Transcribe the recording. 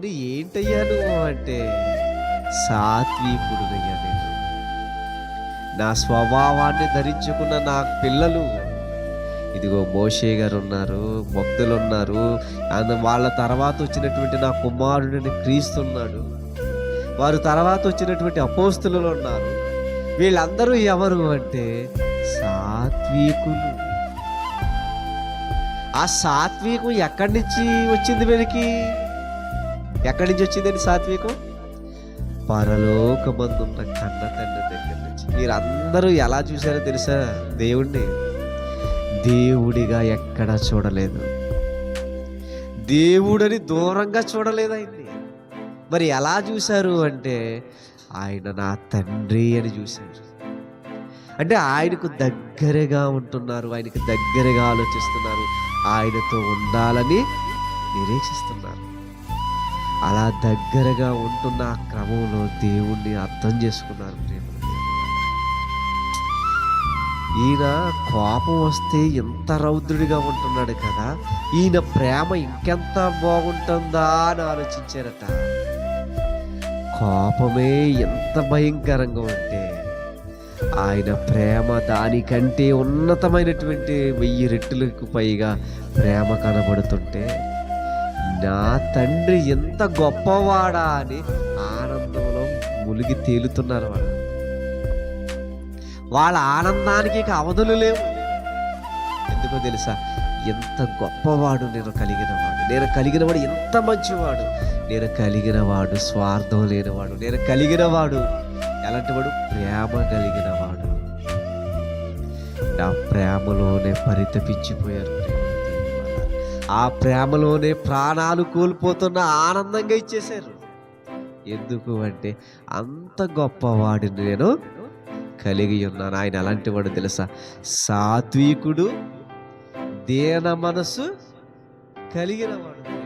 తండ్రి ఏంటయ్యా నువ్వు అంటే? సాత్వీకుడునయ్యా నేను. నా స్వభావాన్ని ధరించుకున్న నా పిల్లలు. ఇదిగో మోషే గారు ఉన్నారు భక్తులు ఉన్నారు అండ్ వాళ్ళ తర్వాత వచ్చినటువంటి నా కుమారుడిని క్రీస్తున్నాడు. వారు తర్వాత వచ్చినటువంటి అపోస్తులు ఉన్నారు. వీళ్ళందరూ ఎవరు అంటే? సాత్వికులు. ఆ సాత్వికం ఎక్కడి నుంచి వచ్చింది వీరికి ఎక్కడి నుంచి వచ్చిందండి సాత్వికం? పరలోకమందున్న కన్న తండ్రి దగ్గర నుంచి. మీరందరూ ఎలా చూశారో తెలుసా? దేవుణ్ణి. దేవుడిగా ఎక్కడా చూడలేదు. దేవుడని దూరంగా చూడలేదు ఆయన్ని మరి ఎలా చూశారు అంటే ఆయన నా తండ్రి అని చూశారు. అంటే ఆయనకు దగ్గరగా ఉంటున్నారు ఆయనకు దగ్గరగా ఆలోచిస్తున్నారు ఆయనతో ఉండాలని నిరీక్షిస్తున్నారు. అలా దగ్గరగా ఉంటున్న ఆ క్రమంలో దేవుణ్ణి అర్థం చేసుకున్నారు ప్రేమ ఈయన కోపం వస్తే ఎంత రౌద్రుడిగా ఉంటున్నాడు కదా ఈయన ప్రేమ ఇంకెంత బాగుంటుందా అని ఆలోచించారట. కోపమే ఎంత భయంకరంగా ఉంటే ఆయన ప్రేమ దానికంటే ఉన్నతమైనటువంటి వెయ్యి రెట్టులకు పైగా ప్రేమ కనబడుతుంటే నా తండ్రి ఎంత గొప్పవాడా అని ఆనందంలో మునిగి తేలుతున్నారు వాళ్ళు వాళ్ళ ఆనందానికి ఇక అవధులు లేవు. ఎందుకో తెలుసా? ఎంత గొప్పవాడు నేను కలిగినవాడు నేను కలిగినవాడు ఎంత మంచివాడు. నేను కలిగినవాడు స్వార్థం లేనివాడు. నేను కలిగినవాడు ఎలాంటి వాడు? ప్రేమ కలిగినవాడు నా ప్రేమలోనే పరితపించిపోయారు ప్రేమ ఆ ప్రేమలోనే ప్రాణాలు కోల్పోతున్న ఆనందంగా ఇచ్చేశారు. ఎందుకు అంటే అంత గొప్పవాడిని నేను కలిగి ఉన్నాను. ఆయన అలాంటి వాడు తెలుసా? సాత్వికుడు దేన మనసు కలిగిన వాడు.